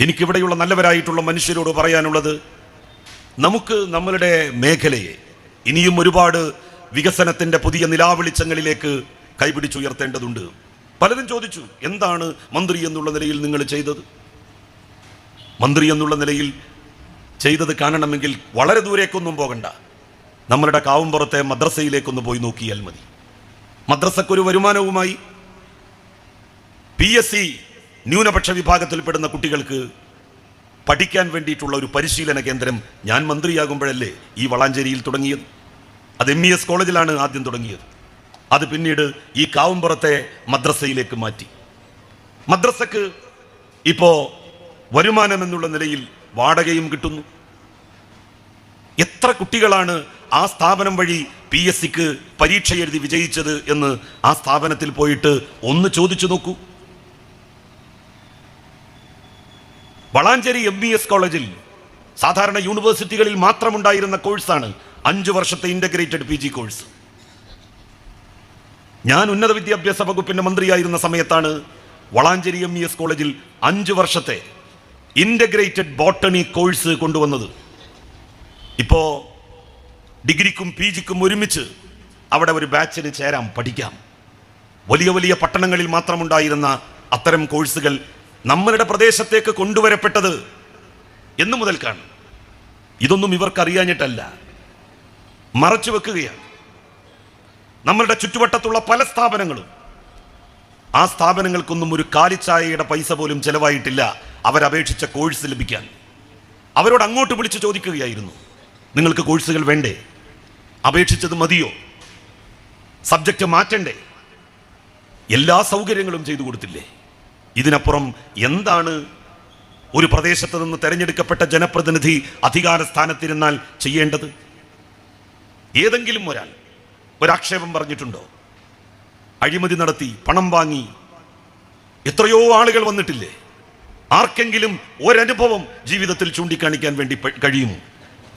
എനിക്കിവിടെയുള്ള നല്ലവരായിട്ടുള്ള മനുഷ്യരോട് പറയാനുള്ളത് നമുക്ക് നമ്മളുടെ മേഖലയെ ഇനിയും ഒരുപാട് വികസനത്തിന്റെ പുതിയ നിലാവെളിച്ചങ്ങളിലേക്ക് കൈപിടിച്ചുയർത്തേണ്ടതുണ്ട്. പലരും ചോദിച്ചു എന്താണ് മന്ത്രി എന്നുള്ള നിലയിൽ നിങ്ങൾ ചെയ്തത്? മന്ത്രി എന്നുള്ള നിലയിൽ ചെയ്തത് കാണണമെങ്കിൽ വളരെ ദൂരേക്കൊന്നും പോകണ്ട. നമ്മളുടെ കാവുംപുറത്തെ മദ്രസയിലേക്കൊന്ന് പോയി നോക്കിയാൽ മതി. മദ്രസക്കൊരു വരുമാനവുമായി. പി എസ് സി ന്യൂനപക്ഷ വിഭാഗത്തിൽപ്പെടുന്ന കുട്ടികൾക്ക് പഠിക്കാൻ വേണ്ടിയിട്ടുള്ള ഒരു പരിശീലന കേന്ദ്രം ഞാൻ മന്ത്രിയാകുമ്പോഴല്ലേ ഈ വളാഞ്ചേരിയിൽ തുടങ്ങിയത്? അത് എം ഇ എസ് കോളേജിലാണ് ആദ്യം തുടങ്ങിയത്. അത് പിന്നീട് ഈ കാവുംപുറത്തെ മദ്രസയിലേക്ക് മാറ്റി. മദ്രസക്ക് ഇപ്പോൾ വരുമാനം എന്നുള്ള നിലയിൽ വാടകയും കിട്ടുന്നു. എത്ര കുട്ടികളാണ് ആ സ്ഥാപനം വഴി പി എസ് സിക്ക് പരീക്ഷ എഴുതി വിജയിച്ചത് എന്ന് ആ സ്ഥാപനത്തിൽ പോയിട്ട് ഒന്ന് ചോദിച്ചു നോക്കൂ. വളാഞ്ചേരി എം ബി എസ് കോളേജിൽ സാധാരണ യൂണിവേഴ്സിറ്റികളിൽ മാത്രമുണ്ടായിരുന്ന കോഴ്സാണ് അഞ്ചു വർഷത്തെ ഇന്റഗ്രേറ്റഡ് പി ജി കോഴ്സ് ഞാൻ ഉന്നത വിദ്യാഭ്യാസ വകുപ്പിന്റെ മന്ത്രിയായിരുന്ന സമയത്താണ് വളാഞ്ചേരി എം ഇ എസ് കോളേജിൽ അഞ്ചു വർഷത്തെ ഇന്റഗ്രേറ്റഡ് ബോട്ടണി കോഴ്സ് കൊണ്ടുവന്നത്. ഇപ്പോൾ ഡിഗ്രിക്കും പി ജിക്കും ഒരുമിച്ച് അവിടെ ഒരു ബാച്ചിന് ചേരാം പഠിക്കാം. വലിയ വലിയ പട്ടണങ്ങളിൽ മാത്രമുണ്ടായിരുന്ന അത്തരം കോഴ്സുകൾ നമ്മളുടെ പ്രദേശത്തേക്ക് കൊണ്ടുവരപ്പെട്ടത് എന്നു മുതൽക്കാണ് ഇതൊന്നും ഇവർക്കറിയാഞ്ഞിട്ടല്ല മറച്ചു വെക്കുകയാണ്. നമ്മളുടെ ചുറ്റുവട്ടത്തുള്ള പല സ്ഥാപനങ്ങളും. ആ സ്ഥാപനങ്ങൾക്കൊന്നും ഒരു കാലിച്ചായയുടെ പൈസ പോലും ചെലവായിട്ടില്ല. അവരപേക്ഷിച്ച കോഴ്സ് ലഭിക്കാൻ. അവരോട് അങ്ങോട്ട് വിളിച്ച് ചോദിക്കുകയായിരുന്നു. നിങ്ങൾക്ക് കോഴ്സുകൾ വേണ്ടേ? അപേക്ഷിച്ചത് മതിയോ? സബ്ജക്റ്റ് മാറ്റണ്ടേ? എല്ലാ സൗകര്യങ്ങളും ചെയ്തു കൊടുത്തില്ലേ? ഇതിനപ്പുറം എന്താണ്? ഒരു പ്രദേശത്ത് നിന്ന് തെരഞ്ഞെടുക്കപ്പെട്ട ജനപ്രതിനിധി അധികാര സ്ഥാനത്തിരുന്നാൽ ചെയ്യേണ്ടത്? ഏതെങ്കിലും ഒരാൾ ഒരാക്ഷേപം പറഞ്ഞിട്ടുണ്ടോ? അഴിമതി നടത്തി പണം വാങ്ങി എത്രയോ ആളുകൾ വന്നിട്ടില്ലേ? ആർക്കെങ്കിലും ഒരനുഭവം ജീവിതത്തിൽ ചൂണ്ടിക്കാണിക്കാൻ വേണ്ടി കഴിയുമോ?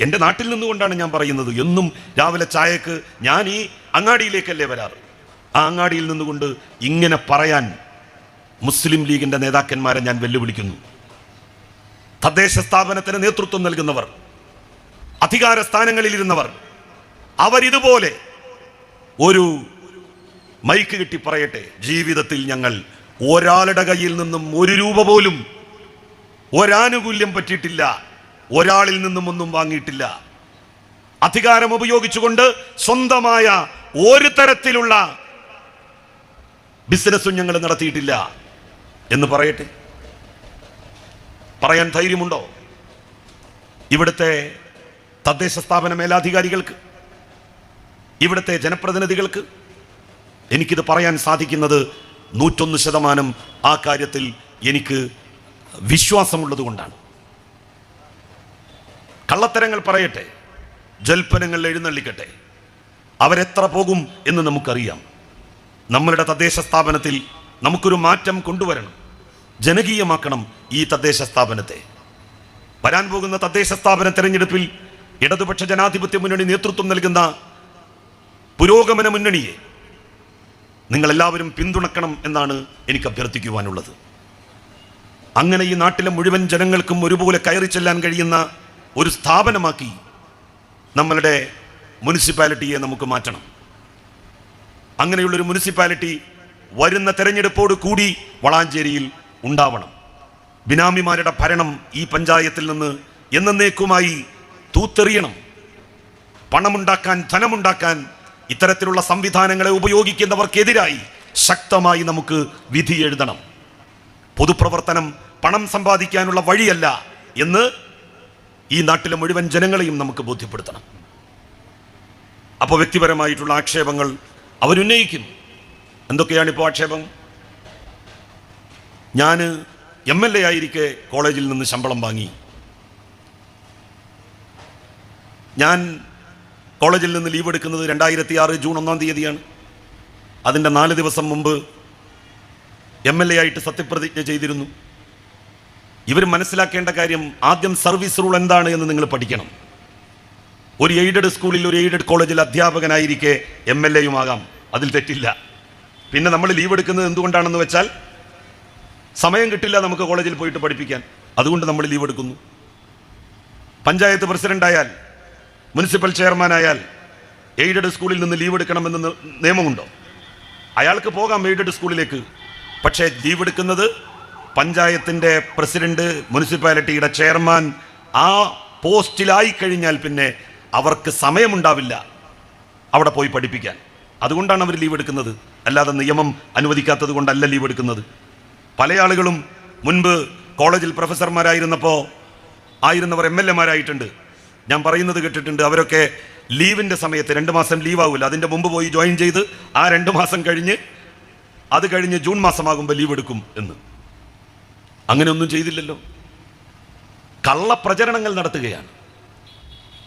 എന്റെ നാട്ടിൽ നിന്നുകൊണ്ടാണ് ഞാൻ പറയുന്നത്. എന്നും രാവിലെ ചായക്ക് ഞാൻ ഈ അങ്ങാടിയിലേക്കല്ലേ വരാറ്? ആ അങ്ങാടിയിൽ നിന്നുകൊണ്ട് ഇങ്ങനെ പറയാൻ മുസ്ലിം ലീഗിന്റെ നേതാക്കന്മാരെ ഞാൻ വെല്ലുവിളിക്കുന്നു. തദ്ദേശ സ്ഥാപനത്തിന് നേതൃത്വം നൽകുന്നവർ അധികാര സ്ഥാനങ്ങളിലിരുന്നവർ അവരിതുപോലെ ഒരു മൈക്ക് കിട്ടി പറയട്ടെ ജീവിതത്തിൽ ഞങ്ങൾ ഒരാളുടെ കയ്യിൽ നിന്നും ഒരു രൂപ പോലും ഒരാനുകൂല്യം പറ്റിയിട്ടില്ല ഒരാളിൽ നിന്നും ഒന്നും വാങ്ങിയിട്ടില്ല. അധികാരം ഉപയോഗിച്ചുകൊണ്ട് സ്വന്തമായ ഒരു തരത്തിലുള്ള ബിസിനസ്സും ഞങ്ങൾ നടത്തിയിട്ടില്ല. എന്ന് പറയട്ടെ? പറയാൻ ധൈര്യമുണ്ടോ? ഇവിടുത്തെ തദ്ദേശ സ്ഥാപന മേലാധികാരികൾക്ക് ഇവിടുത്തെ ജനപ്രതിനിധികൾക്ക് എനിക്കിത് പറയാൻ സാധിക്കുന്നത് നൂറ്റൊന്ന് ശതമാനം ആ കാര്യത്തിൽ എനിക്ക് വിശ്വാസമുള്ളത് കൊണ്ടാണ്. കള്ളത്തരങ്ങൾ പറയട്ടെ ജൽപ്പനങ്ങൾ എഴുന്നള്ളിക്കട്ടെ അവരെത്ര പോകും എന്ന് നമുക്കറിയാം. നമ്മളുടെ തദ്ദേശ സ്ഥാപനത്തിൽ നമുക്കൊരു മാറ്റം കൊണ്ടുവരണം. ജനകീയമാക്കണം ഈ തദ്ദേശ സ്ഥാപനത്തെ. വരാൻ പോകുന്ന തദ്ദേശ സ്ഥാപന തെരഞ്ഞെടുപ്പിൽ ഇടതുപക്ഷ ജനാധിപത്യ മുന്നണി നേതൃത്വം നൽകുന്ന പുരോഗമന മുന്നണിയെ നിങ്ങളെല്ലാവരും പിന്തുണക്കണം എന്നാണ് എനിക്ക് അഭ്യർത്ഥിക്കുവാനുള്ളത്. അങ്ങനെ ഈ നാട്ടിലെ മുഴുവൻ ജനങ്ങൾക്കും ഒരുപോലെ കയറി ചെല്ലാൻ കഴിയുന്ന ഒരു സ്ഥാപനമാക്കി നമ്മളുടെ മുനിസിപ്പാലിറ്റിയെ നമുക്ക് മാറ്റണം. അങ്ങനെയുള്ളൊരു മുനിസിപ്പാലിറ്റി വരുന്ന തെരഞ്ഞെടുപ്പോട് കൂടി വളാഞ്ചേരിയിൽ ഉണ്ടാവണം. ബിനാമിമാരുടെ ഭരണം ഈ പഞ്ചായത്തിൽ നിന്ന് എന്നേക്കുമായി തൂത്തെറിയണം. പണമുണ്ടാക്കാൻ ധനമുണ്ടാക്കാൻ ഇത്തരത്തിലുള്ള സംവിധാനങ്ങളെ ഉപയോഗിക്കുന്നവർക്കെതിരായി ശക്തമായി നമുക്ക് വിധി എഴുതണം. പൊതുപ്രവർത്തനം പണം സമ്പാദിക്കാനുള്ള വഴിയല്ല എന്ന് ഈ നാട്ടിലെ മുഴുവൻ ജനങ്ങളെയും നമുക്ക് ബോധ്യപ്പെടുത്തണം. അപ്പോൾ വ്യക്തിപരമായിട്ടുള്ള ആക്ഷേപങ്ങൾ അവരുന്നയിക്കും എന്തൊക്കെയാണ് ഇപ്പോൾ ആക്ഷേപം? ഞാൻ എം എൽ എ ആയിരിക്കെ കോളേജിൽ നിന്ന് ശമ്പളം വാങ്ങി. ഞാൻ കോളേജിൽ നിന്ന് ലീവ് എടുക്കുന്നത് രണ്ടായിരത്തി ആറ് ജൂൺ ഒന്നാം തീയതിയാണ്. അതിന്റെ നാല് ദിവസം മുമ്പ് എം എൽ എ ആയിട്ട് സത്യപ്രതിജ്ഞ ചെയ്തിരുന്നു. ഇവർ മനസ്സിലാക്കേണ്ട കാര്യം ആദ്യം സർവീസ് റൂൾ എന്താണ് എന്ന് നിങ്ങൾ പഠിക്കണം. ഒരു എയ്ഡഡ് സ്കൂളിൽ ഒരു എയ്ഡഡ് കോളേജിൽ അധ്യാപകനായിരിക്കെ എം എൽ എയുമാകാം അതിൽ തെറ്റില്ല. പിന്നെ നമ്മൾ ലീവ് എടുക്കുന്നത് എന്തുകൊണ്ടാണെന്ന് വെച്ചാൽ സമയം കിട്ടില്ല നമുക്ക് കോളേജിൽ പോയിട്ട് പഠിപ്പിക്കാൻ. അതുകൊണ്ട് നമ്മൾ ലീവ് എടുക്കുന്നു. പഞ്ചായത്ത് പ്രസിഡന്റായാൽ മുനിസിപ്പൽ ചെയർമാനായാൽ എയ്ഡഡ് സ്കൂളിൽ നിന്ന് ലീവ് എടുക്കണമെന്ന് നിയമമുണ്ടോ? അയാൾക്ക് പോകാം എയ്ഡഡ് സ്കൂളിലേക്ക്. പക്ഷേ ലീവ് എടുക്കുന്നത് പഞ്ചായത്തിന്റെ പ്രസിഡന്റ് മുനിസിപ്പാലിറ്റിയുടെ ചെയർമാൻ ആ പോസ്റ്റിലായി കഴിഞ്ഞാൽ പിന്നെ അവർക്ക് സമയമുണ്ടാവില്ല അവിടെ പോയി പഠിപ്പിക്കാൻ. അതുകൊണ്ടാണ് അവർ ലീവ് എടുക്കുന്നത്. അല്ലാതെ നിയമം അനുവദിക്കാത്തത് കൊണ്ടല്ല ലീവ് എടുക്കുന്നത്. പല ആളുകളും മുൻപ് കോളേജിൽ പ്രൊഫസർമാരായിരുന്നപ്പോൾ ആയിരുന്നവർ എം എൽ എമാരായിട്ടുണ്ട്. ഞാൻ പറയുന്നത് കേട്ടിട്ടുണ്ട് അവരൊക്കെ ലീവിന്റെ സമയത്ത് രണ്ട് മാസം ലീവ് ആവില്ല അതിന്റെ മുമ്പ് പോയി ജോയിൻ ചെയ്ത് ആ രണ്ട് മാസം കഴിഞ്ഞ് അത് കഴിഞ്ഞ് ജൂൺ മാസമാകുമ്പോൾ ലീവ് എടുക്കും എന്ന്. അങ്ങനെയൊന്നും ചെയ്തില്ലല്ലോ. കള്ളപ്രചരണങ്ങൾ നടത്തുകയാണ്.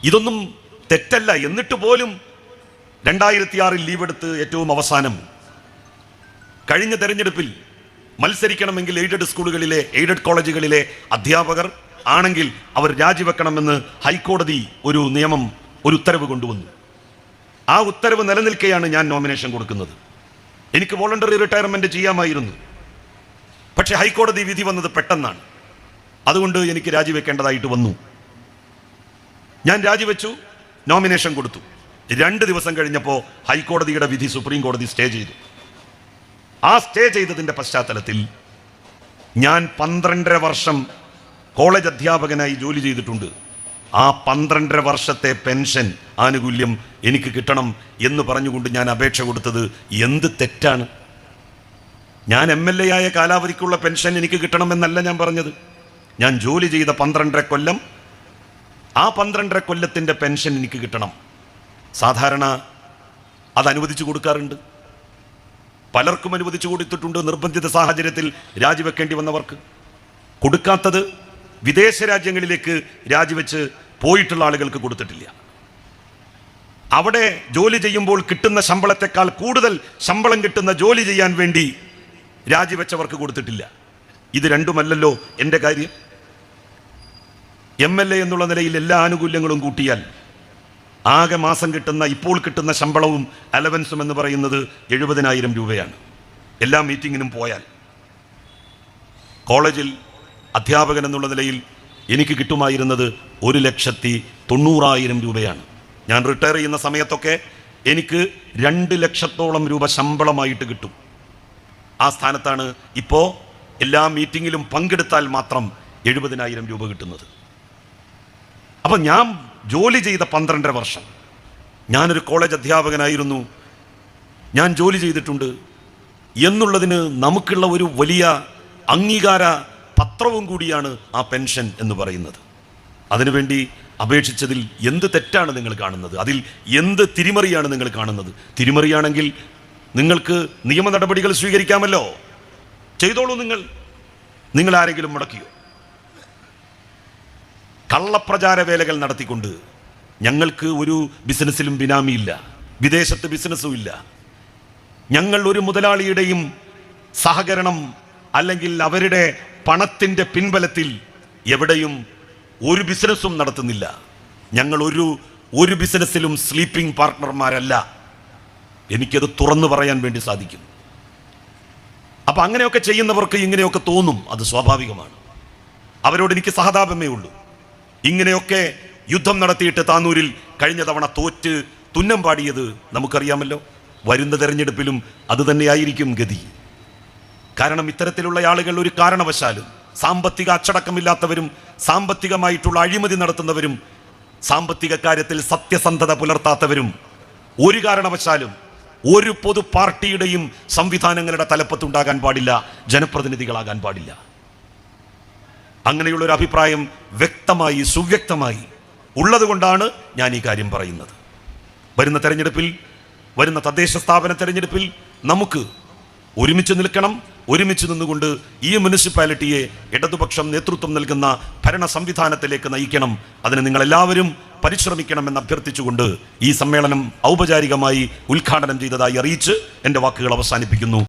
ഇതൊന്നും തെറ്റല്ല. എന്നിട്ട് പോലും രണ്ടായിരത്തി ആറിൽ ലീവെടുത്ത് ഏറ്റവും അവസാനം കഴിഞ്ഞ തെരഞ്ഞെടുപ്പിൽ മത്സരിക്കണമെങ്കിൽ എയ്ഡഡ് സ്കൂളുകളിലെ എയ്ഡഡ് കോളേജുകളിലെ അധ്യാപകർ ആണെങ്കിൽ അവർ രാജിവെക്കണമെന്ന് ഹൈക്കോടതി ഒരു നിയമം ഒരു ഉത്തരവ് കൊണ്ടുവന്നു. ആ ഉത്തരവ് നിലനിൽക്കെയാണ് ഞാൻ നോമിനേഷൻ കൊടുക്കുന്നത്. എനിക്ക് വോളണ്ടറി റിട്ടയർമെന്റ് ചെയ്യാമായിരുന്നു. പക്ഷേ ഹൈക്കോടതി വിധി വന്നത് പെട്ടെന്നാണ്. അതുകൊണ്ട് എനിക്ക് രാജിവെക്കേണ്ടതായിട്ട് വന്നു. ഞാൻ രാജിവെച്ചു നോമിനേഷൻ കൊടുത്തു. രണ്ട് ദിവസം കഴിഞ്ഞപ്പോൾ ഹൈക്കോടതിയുടെ വിധി സുപ്രീം കോടതി സ്റ്റേ ചെയ്തു. ആ സ്റ്റേ ചെയ്തതിന്റെ പശ്ചാത്തലത്തിൽ ഞാൻ പന്ത്രണ്ടര വർഷം കോളേജ് അധ്യാപകനായി ജോലി ചെയ്തിട്ടുണ്ട്. ആ പന്ത്രണ്ടര വർഷത്തെ പെൻഷൻ ആനുകൂല്യം എനിക്ക് കിട്ടണം എന്ന് പറഞ്ഞുകൊണ്ട് ഞാൻ അപേക്ഷ കൊടുത്തത് എന്ത് തെറ്റാണ്? ഞാൻ എം എൽ എ ആയ കാലാവധിക്കുള്ള പെൻഷൻ എനിക്ക് കിട്ടണമെന്നല്ല ഞാൻ പറഞ്ഞത്. ഞാൻ ജോലി ചെയ്ത പന്ത്രണ്ടര കൊല്ലം ആ പന്ത്രണ്ടര കൊല്ലത്തിന്റെ പെൻഷൻ എനിക്ക് കിട്ടണം. സാധാരണ അത് അനുവദിച്ചു കൊടുക്കാറുണ്ട്. പലർക്കും അനുവദിച്ചു കൊടുത്തിട്ടുണ്ട് നിർബന്ധിത സാഹചര്യത്തിൽ രാജിവെക്കേണ്ടി വന്നവർക്ക്. കൊടുക്കാത്തത് വിദേശ രാജ്യങ്ങളിലേക്ക് രാജിവെച്ച് പോയിട്ടുള്ള ആളുകൾക്ക് കൊടുത്തിട്ടില്ല. അവിടെ ജോലി ചെയ്യുമ്പോൾ കിട്ടുന്ന ശമ്പളത്തെക്കാൾ കൂടുതൽ ശമ്പളം കിട്ടുന്ന ജോലി ചെയ്യാൻ വേണ്ടി രാജിവെച്ചവർക്ക് കൊടുത്തിട്ടില്ല. ഇത് രണ്ടുമല്ലല്ലോ എന്റെ കാര്യം. എം എൽ എ എന്നുള്ള നിലയിൽ എല്ലാ ആനുകൂല്യങ്ങളും കൂട്ടിയാൽ ആകെ മാസം കിട്ടുന്ന ഇപ്പോൾ കിട്ടുന്ന ശമ്പളവും അലവൻസും എന്ന് പറയുന്നത് എഴുപതിനായിരം രൂപയാണ്. എല്ലാ മീറ്റിങ്ങിനും പോയാൽ. കോളേജിൽ അധ്യാപകൻ എന്നുള്ള നിലയിൽ എനിക്ക് കിട്ടുമായിരുന്നത് ഒരു ലക്ഷത്തി തൊണ്ണൂറായിരം രൂപയാണ്. ഞാൻ റിട്ടയർ ചെയ്യുന്ന സമയത്തൊക്കെ എനിക്ക് രണ്ട് ലക്ഷത്തോളം രൂപ ശമ്പളമായിട്ട് കിട്ടും. ആ സ്ഥാനത്താണ് ഇപ്പോൾ എല്ലാ മീറ്റിങ്ങിലും പങ്കെടുത്താൽ മാത്രം എഴുപതിനായിരം രൂപ കിട്ടുന്നത്. അപ്പം ഞാൻ ജോലി ചെയ്ത പന്ത്രണ്ടര വർഷം. ഞാനൊരു കോളേജ് അധ്യാപകനായിരുന്നു. ഞാൻ ജോലി ചെയ്തിട്ടുണ്ട്. എന്നുള്ളതിന് നമുക്കുള്ള ഒരു വലിയ അംഗീകാര പത്രവും കൂടിയാണ് ആ പെൻഷൻ എന്ന് പറയുന്നത്. അതിനുവേണ്ടി അപേക്ഷിച്ചതിൽ എന്ത് തെറ്റാണ് നിങ്ങൾ കാണുന്നത്? അതിൽ എന്ത് തിരിമറിയാണ് നിങ്ങൾ കാണുന്നത്? തിരിമറിയാണെങ്കിൽ നിങ്ങൾക്ക് നിയമ നടപടികൾ സ്വീകരിക്കാമല്ലോ. ചെയ്തോളൂ നിങ്ങൾ. നിങ്ങൾ ആരെങ്കിലും മുടക്കിയോ? കള്ളപ്രചാര വേലകൾ നടത്തിക്കൊണ്ട് ഞങ്ങൾക്ക് ഒരു ബിസിനസ്സിലും ബിനാമിയില്ല വിദേശത്ത് ബിസിനസ്സും ഇല്ല. ഞങ്ങൾ ഒരു മുതലാളിയുടെയും സഹകരണം അല്ലെങ്കിൽ അവരുടെ പണത്തിന്റെ പിൻബലത്തിൽ എവിടെയും ഒരു ബിസിനസ്സും നടത്തുന്നില്ല. ഞങ്ങൾ ഒരു ഒരു ബിസിനസ്സിലും സ്ലീപ്പിംഗ് പാർട്ട്ണർമാരല്ല. എനിക്കത് തുറന്നു പറയാൻ വേണ്ടി സാധിക്കും. അപ്പം അങ്ങനെയൊക്കെ ചെയ്യുന്നവർക്ക് ഇങ്ങനെയൊക്കെ തോന്നും അത് സ്വാഭാവികമാണ്. അവരോട് എനിക്ക് സഹതാപമേ ഉള്ളൂ. ഇങ്ങനെയൊക്കെ യുദ്ധം നടത്തിയിട്ട് താനൂരിൽ കഴിഞ്ഞ തവണ തോറ്റ് തുന്നം പാടിയത് നമുക്കറിയാമല്ലോ. വരുന്ന തെരഞ്ഞെടുപ്പിലും അത് തന്നെയായിരിക്കും ഗതി. കാരണം ഇത്തരത്തിലുള്ള ആളുകൾ ഒരു കാരണവശാലും സാമ്പത്തിക അച്ചടക്കമില്ലാത്തവരും സാമ്പത്തികമായിട്ടുള്ള അഴിമതി നടത്തുന്നവരും സാമ്പത്തിക കാര്യത്തിൽ സത്യസന്ധത പുലർത്താത്തവരും ഒരു കാരണവശാലും ഒരു പൊതു പാർട്ടിയുടെയും സംവിധാനങ്ങളുടെ തലപ്പത്തുണ്ടാകാൻ പാടില്ല ജനപ്രതിനിധികളാകാൻ പാടില്ല. അങ്ങനെയുള്ള ഒരു അഭിപ്രായം വ്യക്തമായി സുവ്യക്തമായി ഉള്ളതുകൊണ്ടാണ് ഞാൻ ഈ കാര്യം പറയുന്നത്. വരുന്ന തെരഞ്ഞെടുപ്പിൽ വരുന്ന തദ്ദേശ സ്ഥാപന തെരഞ്ഞെടുപ്പിൽ നമുക്ക് ഒരുമിച്ച് നിൽക്കണം ഒരുമിച്ച് നിന്നുകൊണ്ട് ഈ മുനിസിപ്പാലിറ്റിയെ ഇടതുപക്ഷം നേതൃത്വം നൽകുന്ന ഭരണ സംവിധാനത്തിലേക്ക് നയിക്കണം. അതിന് നിങ്ങളെല്ലാവരും പരിശ്രമിക്കണമെന്ന് അഭ്യർത്ഥിച്ചുകൊണ്ട് ഈ സമ്മേളനം ഔപചാരികമായി ഉദ്ഘാടനം ചെയ്തതായി അറിയിച്ച് എന്റെ വാക്കുകൾ അവസാനിപ്പിക്കുന്നു.